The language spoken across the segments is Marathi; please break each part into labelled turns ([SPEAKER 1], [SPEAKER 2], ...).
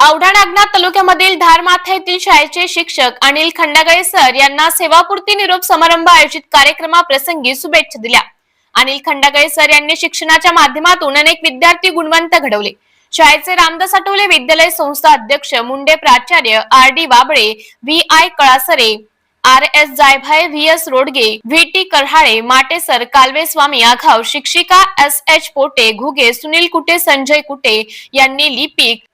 [SPEAKER 1] औढा नागनाथ तालुक्यामधील धारमाथा येथील शाळेचे शिक्षक अनिल खंडागळे सर यांना सेवापूर्ती निरोप समारंभ आयोजित कार्यक्रमाप्रसंगी शुभेच्छा दिल्या. अनिल खंडागळे सर यांनी शिक्षणाच्या माध्यमातून अनेक विद्यार्थी गुणवंत घडवले. शाळेचे रामदास आठवले विद्यालय संस्था अध्यक्ष मुंडे प्राचार्य R D Babale V I Kalasare R S Jaybhaye V S Rodge V T Karhale Mate sir Kalwe Swami Aghav शिक्षिका एस एच पोटे घुगे सुनील कुटे संजय कुटे यांनी लिपिक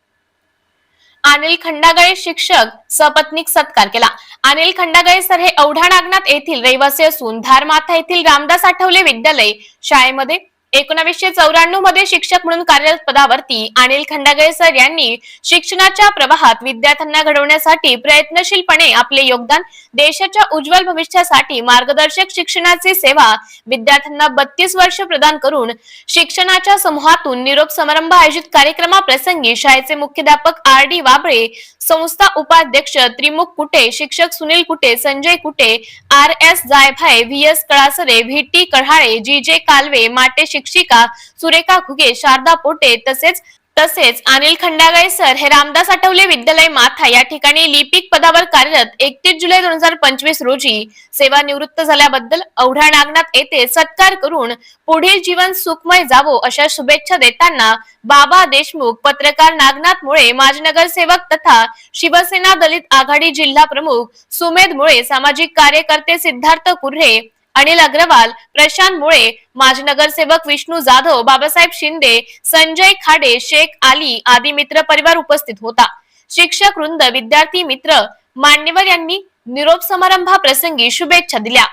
[SPEAKER 1] अनिल खंडागळे शिक्षक सपत्नीक सत्कार केला. अनिल खंडागळे सर हे औढा नागनाथ येथील रहिवासी असून धारमाथा येथील रामदास आठवले विद्यालय शाळेमध्ये एकोणावीसशे चौऱ्याण्णवमध्ये शिक्षक म्हणून कार्यरत पदावरती अनिल खंडागळे सर यांनी शिक्षणाच्या प्रवाहात विद्यार्थ्यांना घडवण्यासाठी प्रयत्नशीलपणे आपले योगदान देशाच्या उज्ज्वल भविष्यासाठी मार्गदर्शक शिक्षणाची सेवा विद्यार्थ्यांना बत्तीस वर्ष प्रदान करून शिक्षणाच्या समूहातून निरोप समारंभ आयोजित कार्यक्रमाप्रसंगी शाळेचे मुख्याध्यापक आर डी वाबळे संस्था उपाध्यक्ष त्रिमुख कुटे शिक्षक Sunil Kute Sanjay Kute R S Jaybhaye V S Kalasare V T Kadhale G J Kalwe Mate शिक्षक सुरेखा घुगे शारदा पोटे तसेच तसेच अनिल खंडागळे सर हे रामदास आठवले विद्यालय माथा या ठिकाणी लिपिक पदावर कार्यरत एकतीस जुलै दोन हजार पंचवीस रोजी सेवानिवृत्त झाल्याबद्दल औढा नागनाथ येथे सत्कार करून पुढील जीवन सुखमय जावो अशा शुभेच्छा देताना बाबा देशमुख पत्रकार नागनाथ मुळे माजी नगरसेवक तथा शिवसेना दलित आघाडी जिल्हा प्रमुख सुमेध मुळे सामाजिक कार्यकर्ते सिद्धार्थ कुर्हे अनिल अग्रवाल प्रशांत मुळे माजी नगरसेवक विष्णू जाधव बाबासाहेब शिंदे संजय खाडे शेख आली आदी मित्र परिवार उपस्थित होता. शिक्षक वृंद विद्यार्थी मित्र मान्यवर यांनी निरोप समारंभाप्रसंगी शुभेच्छा दिल्या.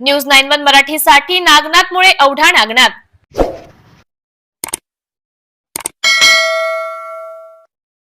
[SPEAKER 1] न्यूज नाईन वन मराठीसाठी नागनाथ मुळे औढा नागनाथ.